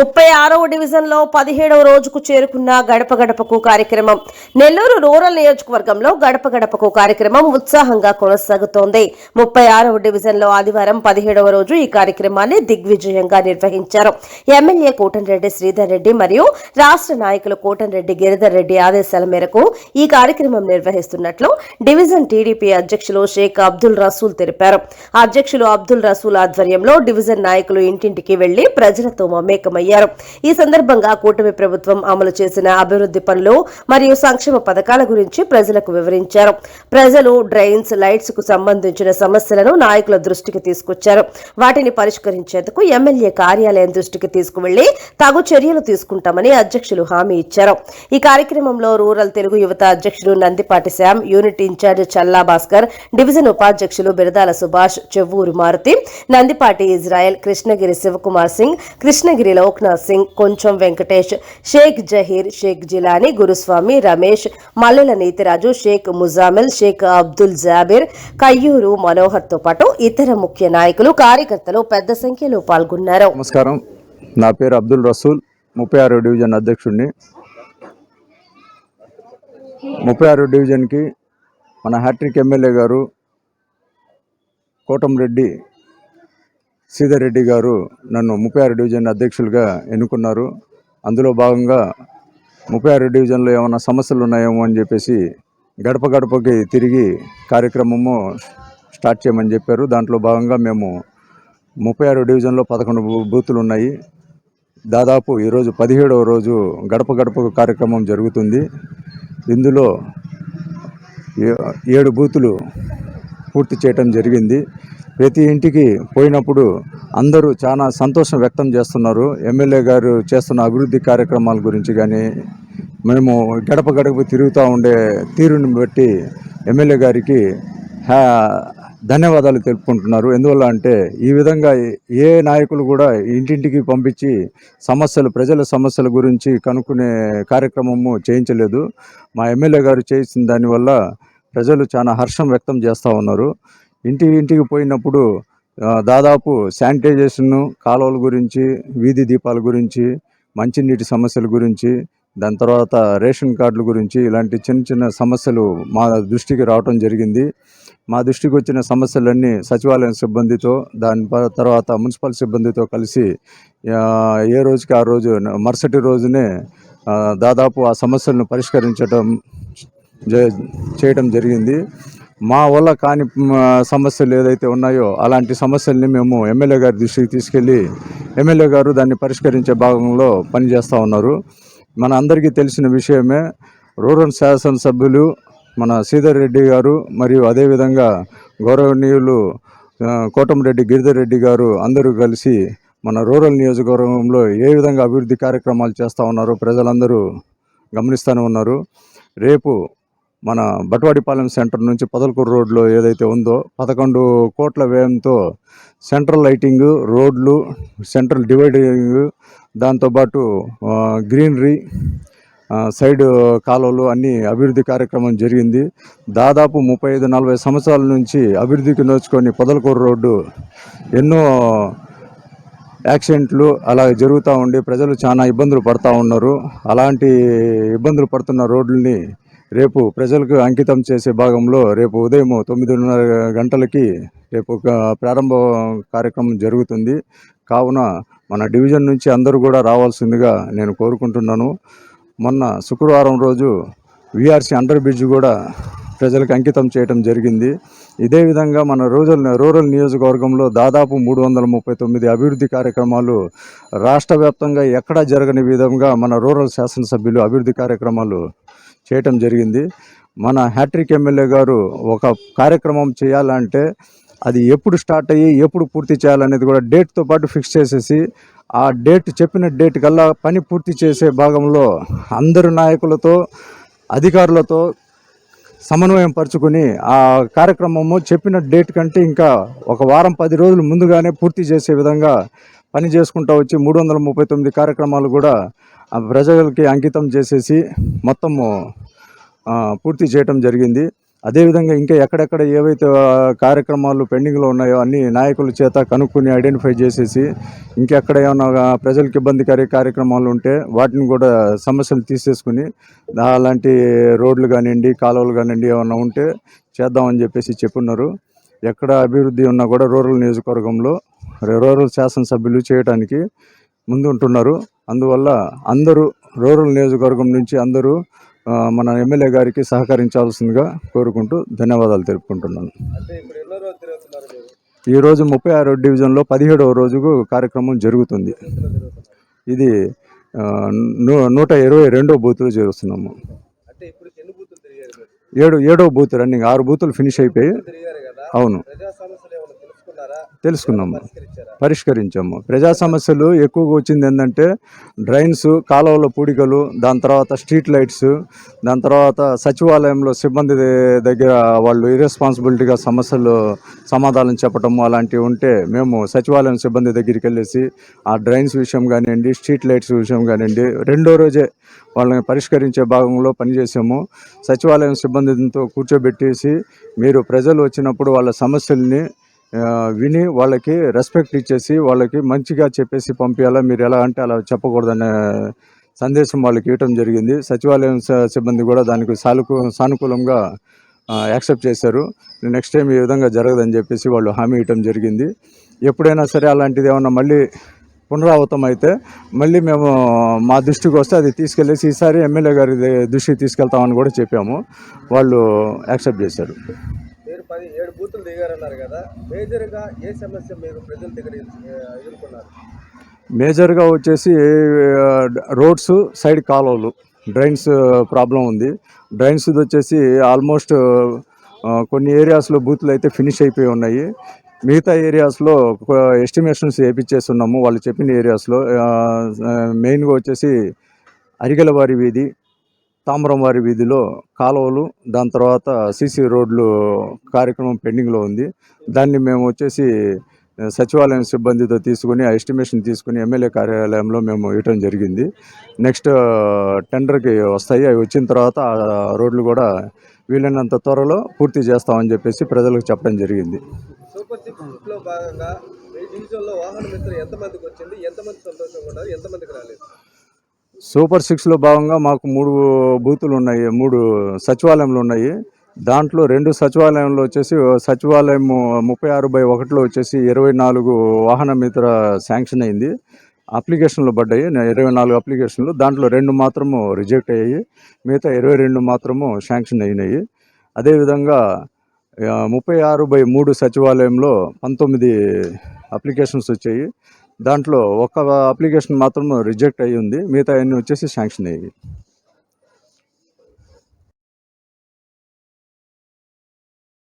ముప్పై ఆరవ డివిజన్లో పదిహేడవ రోజుకు చేరుకున్న గడప గడపకు కార్యక్రమం. నెల్లూరు రూరల్ నియోజకవర్గంలో గడప గడపకు కార్యక్రమం ఉత్సాహంగా కొనసాగుతోంది. ముప్పై ఆరవ డివిజన్లో ఆదివారం పదిహేడవ రోజు ఈ కార్యక్రమాన్ని దిగ్విజయంగా నిర్వహించారు. ఎమ్మెల్యే కోటంరెడ్డి శ్రీధర్ రెడ్డి మరియు రాష్ట్ర నాయకులు కోటంరెడ్డి గిరిధర్ రెడ్డి ఆదేశాల మేరకు ఈ కార్యక్రమం నిర్వహిస్తున్నట్లు డివిజన్ టీడీపీ అధ్యక్షులు షేక్ అబ్దుల్ రసూల్ తెలిపారు. అధ్యక్షులు అబ్దుల్ రసూల్ ఆధ్వర్యంలో డివిజన్ నాయకులు ఇంటింటికి వెళ్ళి ప్రజలతో మమేకమయ్యారు. ఈ సందర్భంగా కూటమి ప్రభుత్వం అమలు చేసిన అభివృద్ధి పనులు మరియు సంక్షేమ పథకాల గురించి ప్రజలకు వివరించారు. ప్రజలు డ్రైన్స్ లైట్స్కు సంబంధించిన సమస్యలను నాయకుల దృష్టికి తీసుకొచ్చారు. వాటిని పరిష్కరించేందుకు ఎమ్మెల్యే కార్యాలయం దృష్టికి తీసుకువెళ్ళి తగు చర్యలు తీసుకుంటామని అధ్యక్షులు హామీ ఇచ్చారు. ఈ కార్యక్రమంలో రూరల్ తెలుగు యువత అధ్యక్షుడు Nandipati Shyam unit in-charge Challa Bhaskar division ఉపాధ్యక్షులు బిరదాల సుభాష్ చెవ్వూరు మారుతి నందిపాటి ఇజ్రాయెల్ కృష్ణగిరి శివకుమార్ సింగ్ కృష్ణగిరిలో లోక్నాథ్ సింగ్ కొంచెం వెంకటేష్ షేక్ జహీర్ షేక్ జిలానీ గురుస్వామి రమేష్ మల్లెల నీతిరాజు షేక్ ముజామిల్ షేక్ అబ్దుల్ జాబిర్ కయ్యూరు మనోహర్తో పాటు ఇతర ముఖ్య నాయకులు కార్యకర్తలు పెద్ద సంఖ్యలో పాల్గొన్నారు. నమస్కారం. నా పేరు అబ్దుల్ రసూల్ ముప్పై ఆరో డివిజన్ అధ్యక్షుడిని. ముప్పై ఆరో డివిజన్కి మన హ్యాట్రిక్ ఎమ్మెల్యే గారు కోటంరెడ్డి శ్రీధర్ రెడ్డి గారు నన్ను ముప్పై ఆరు డివిజన్ అధ్యక్షులుగా ఎన్నుకున్నారు. అందులో భాగంగా ముప్పై ఆరు డివిజన్లో ఏమైనా సమస్యలు ఉన్నాయేమో అని చెప్పేసి గడప గడపకి తిరిగి కార్యక్రమము స్టార్ట్ చేయమని చెప్పారు. దాంట్లో భాగంగా మేము ముప్పై ఆరు డివిజన్లో పదకొండు బూతులు ఉన్నాయి. దాదాపు ఈరోజు పదిహేడవ రోజు గడప గడప కార్యక్రమం జరుగుతుంది. ఇందులో ఏ- ఏడు బూతులు పూర్తి చేయటం జరిగింది. ప్రతి ఇంటికి పోయినప్పుడు అందరూ చాలా సంతోషం వ్యక్తం చేస్తున్నారు. ఎమ్మెల్యే గారు చేస్తున్న అభివృద్ధి కార్యక్రమాల గురించి కానీ మేము గడప గడప తిరుగుతూ ఉండే తీరుని బట్టి ఎమ్మెల్యే గారికి హ్యా ధన్యవాదాలు తెలుపుకుంటున్నారు. ఎందువల్ల అంటే ఈ విధంగా ఏ నాయకులు కూడా ఇంటింటికి పంపించి సమస్యలు ప్రజల సమస్యల గురించి కనుక్కునే కార్యక్రమము చేయించలేదు. మా ఎమ్మెల్యే గారు చేసిన దానివల్ల ప్రజలు చాలా హర్షం వ్యక్తం చేస్తూ ఉన్నారు. ఇంటి ఇంటికి పోయినప్పుడు దాదాపు శానిటైజేషన్ కాలువల గురించి వీధి దీపాల గురించి మంచినీటి సమస్యల గురించి దాని తర్వాత రేషన్ కార్డుల గురించి ఇలాంటి చిన్న చిన్న సమస్యలు మా దృష్టికి రావటం జరిగింది. మా దృష్టికి వచ్చిన సమస్యలన్నీ సచివాలయం సిబ్బందితో దాని తర్వాత మున్సిపల్ సిబ్బందితో కలిసి ఏ రోజుకి ఆ రోజు మరుసటి రోజునే దాదాపు ఆ సమస్యలను పరిష్కరించడం జ- చేయడం జరిగింది. మా వల్ల కాని సమస్యలు ఏదైతే ఉన్నాయో అలాంటి సమస్యల్ని మేము ఎమ్మెల్యే గారి దృష్టికి తీసుకెళ్ళి ఎమ్మెల్యే గారు దాన్ని పరిష్కరించే భాగంలో పనిచేస్తూ ఉన్నారు. మన అందరికీ తెలిసిన విషయమే రూరల్ శాసనసభ్యులు మన శ్రీధర్ రెడ్డి గారు మరియు అదేవిధంగా గౌరవనీయులు కోటమిరెడ్డి గిరిధర్ రెడ్డి గారు అందరూ కలిసి మన రూరల్ నియోజకవర్గంలో ఏ విధంగా అభివృద్ధి కార్యక్రమాలు చేస్తూ ఉన్నారో ప్రజలందరూ గమనిస్తూనే ఉన్నారు. రేపు మన బట్వాడిపాలెం సెంటర్ నుంచి పదలకూరు రోడ్లో ఏదైతే ఉందో పదకొండు కోట్ల వ్యయంతో సెంట్రల్ లైటింగ్ రోడ్లు సెంట్రల్ డివైడింగ్ దాంతోపాటు గ్రీనరీ సైడ్ కాలువలు అన్ని అభివృద్ధి కార్యక్రమం జరిగింది. దాదాపు ముప్పై ఐదు నలభై సంవత్సరాల నుంచి అభివృద్ధికి నోచుకొని పొదలకూరు రోడ్డు ఎన్నో యాక్సిడెంట్లు అలా జరుగుతూ ఉండి ప్రజలు చాలా ఇబ్బందులు పడుతూ ఉన్నారు. అలాంటి ఇబ్బందులు పడుతున్న రోడ్లని రేపు ప్రజలకు అంకితం చేసే భాగంలో రేపు ఉదయం తొమ్మిదిన్నర గంటలకి రేపు ఒక ప్రారంభ కార్యక్రమం జరుగుతుంది. కావున మన డివిజన్ నుంచి అందరూ కూడా రావాల్సిందిగా నేను కోరుకుంటున్నాను. మొన్న శుక్రవారం రోజు విఆర్సీ అండర్ బ్రిడ్జ్ కూడా ప్రజలకు అంకితం చేయడం జరిగింది. ఇదే విధంగా మన రూరల్ రూరల్ నియోజకవర్గంలో దాదాపు మూడు వందల ముప్పై తొమ్మిది అభివృద్ధి కార్యక్రమాలు రాష్ట్ర వ్యాప్తంగా ఎక్కడా జరగని విధంగా మన రూరల్ శాసనసభ్యులు అభివృద్ధి కార్యక్రమాలు చేయటం జరిగింది. మన హ్యాట్రిక్ ఎమ్మెల్యే గారు ఒక కార్యక్రమం చేయాలంటే అది ఎప్పుడు స్టార్ట్ అయ్యి ఎప్పుడు పూర్తి చేయాలనేది కూడా డేట్తో పాటు ఫిక్స్ చేసేసి ఆ డేట్ చెప్పిన డేట్ కల్లా పని పూర్తి చేసే భాగంలో అందరు నాయకులతో అధికారులతో సమన్వయం పరుచుకుని ఆ కార్యక్రమము చెప్పిన డేట్ కంటే ఇంకా ఒక వారం పది రోజులు ముందుగానే పూర్తి చేసే విధంగా పని చేసుకుంటూ వచ్చి మూడు వందల ముప్పై తొమ్మిది కార్యక్రమాలు కూడా ప్రజలకి అంకితం చేసేసి మొత్తము పూర్తి చేయటం జరిగింది. అదేవిధంగా ఇంకా ఎక్కడెక్కడ ఏవైతే కార్యక్రమాలు పెండింగ్లో ఉన్నాయో అన్ని నాయకుల చేత కనుక్కొని ఐడెంటిఫై చేసేసి ఇంకెక్కడ ఏమైనా ప్రజలకు ఇబ్బందికర కార్యక్రమాలు ఉంటే వాటిని కూడా సమస్యలు తీసేసుకుని అలాంటి రోడ్లు కానివ్వండి కాలువలు కానివ్వండి ఏమైనా ఉంటే చేద్దామని చెప్పేసి చెప్పున్నారు. ఎక్కడ అభివృద్ధి ఉన్నా కూడా రూరల్ నియోజకవర్గంలో రూరల్ శాసనసభ్యులు చేయడానికి ముందు ఉంటున్నారు అందువల్ల అందరూ రూరల్ నియోజకవర్గం నుంచి అందరూ మన ఎమ్మెల్యే గారికి సహకరించాల్సిందిగా కోరుకుంటూ ధన్యవాదాలు తెలుపుకుంటున్నాను. ఈరోజు ముప్పై ఆరో డివిజన్లో పదిహేడవ రోజుకు కార్యక్రమం జరుగుతుంది. ఇది నూట ఇరవై రెండో బూత్లో చేరుస్తున్నాము. ఏడు ఏడో బూత్ రన్నింగ్ ఆరు బూతులు ఫినిష్ అయిపోయి అవును ప్రజా సమస్యలు ఏమైనా తెలుసుకున్నారా తెలుసుకున్నాము పరిష్కరించాము. ప్రజా సమస్యలు ఎక్కువగా వచ్చింది ఏంటంటే డ్రైన్స్ కాలువల పూడికలు దాని తర్వాత స్ట్రీట్ లైట్స్ దాని తర్వాత సచివాలయంలో సిబ్బంది దగ్గర వాళ్ళు ఇరెస్పాన్సిబిలిటీగా సమస్యలు సమాధానం చెప్పటము అలాంటివి ఉంటే మేము సచివాలయం సిబ్బంది దగ్గరికి వెళ్ళేసి ఆ డ్రైన్స్ విషయం కానివ్వండి స్ట్రీట్ లైట్స్ విషయం కానివ్వండి రెండో రోజే వాళ్ళని పరిష్కరించే భాగంలో పనిచేసాము. సచివాలయం సిబ్బందితో కూర్చోబెట్టేసి మీరు ప్రజలు వచ్చినప్పుడు వాళ్ళ సమస్యల్ని విని వాళ్ళకి రెస్పెక్ట్ ఇచ్చేసి వాళ్ళకి మంచిగా చెప్పేసి పంపించాలా మీరు ఎలా అంటే అలా చెప్పకూడదనే సందేశం వాళ్ళకి ఇవ్వటం జరిగింది. సచివాలయం సిబ్బంది కూడా దానికి సానుకూ సానుకూలంగా యాక్సెప్ట్ చేశారు. నెక్స్ట్ టైం ఈ విధంగా జరగదని చెప్పేసి వాళ్ళు హామీ ఇవ్వటం జరిగింది. ఎప్పుడైనా సరే అలాంటిది ఏమన్నా మళ్ళీ పునరావృతం అయితే మళ్ళీ మేము మా దృష్టికి వస్తే అది తీసుకెళ్ళేసి ఈసారి ఎమ్మెల్యే గారి దృష్టికి తీసుకెళ్తామని కూడా చెప్పాము. వాళ్ళు యాక్సెప్ట్ చేశారు. పది ఏడు బూతులు దిగారన్నారు కదా మేజర్గా ఏ సమస్య మీరు ప్రజలు దగ్గర ఎదుర్కొన్నారు? మేజర్గా వచ్చేసి రోడ్స్ సైడ్ కాలువలు డ్రైన్స్ ప్రాబ్లం ఉంది. డ్రైన్స్ వచ్చేసి ఆల్మోస్ట్ కొన్ని ఏరియాస్లో బూత్లు అయితే ఫినిష్ అయిపోయి ఉన్నాయి. మిగతా ఏరియాస్లో ఎస్టిమేషన్స్ వేయించేస్తున్నాము వాళ్ళు చెప్పిన ఏరియాస్లో. మెయిన్గా వచ్చేసి అరిగలవారి వీధి తామ్రంవారి వీధిలో కాలువలు దాని తర్వాత సీసీ రోడ్లు కార్యక్రమం పెండింగ్లో ఉంది. దాన్ని మేము వచ్చేసి సచివాలయం సిబ్బందితో తీసుకుని ఆ ఎస్టిమేషన్ తీసుకుని ఎమ్మెల్యే కార్యాలయంలో మేము ఇవ్వటం జరిగింది. నెక్స్ట్ టెండర్కి వస్తాయి. అవి వచ్చిన తర్వాత ఆ రోడ్లు కూడా వీలైనంత త్వరలో పూర్తి చేస్తామని చెప్పేసి ప్రజలకు చెప్పడం జరిగింది. భాగంగా ఎంతమందికి వచ్చింది? ఎంతమంది సంతోషంగా ఎంతమందికి రాలేదు? సూపర్ సిక్స్లో భాగంగా మాకు మూడు బూతులు ఉన్నాయి మూడు సచివాలయంలు ఉన్నాయి. దాంట్లో రెండు సచివాలయంలో వచ్చేసి సచివాలయం ముప్పై ఆరు బై ఒకటిలో వచ్చేసి ఇరవై నాలుగు వాహన మిత్ర శాంక్షన్ అయింది. అప్లికేషన్లు పడ్డాయి ఇరవై నాలుగు అప్లికేషన్లు. దాంట్లో రెండు మాత్రము రిజెక్ట్ అయ్యాయి మిగతా ఇరవై రెండు మాత్రము శాంక్షన్ అయినాయి. అదేవిధంగా ముప్పై ఆరు బై మూడు సచివాలయంలో పంతొమ్మిది అప్లికేషన్స్ వచ్చాయి. దాంట్లో ఒక అప్లికేషన్ మాత్రం రిజెక్ట్ అయ్యి ఉంది. మిగతా అన్ని వచ్చేసి శాంక్షన్ అయ్యాయి.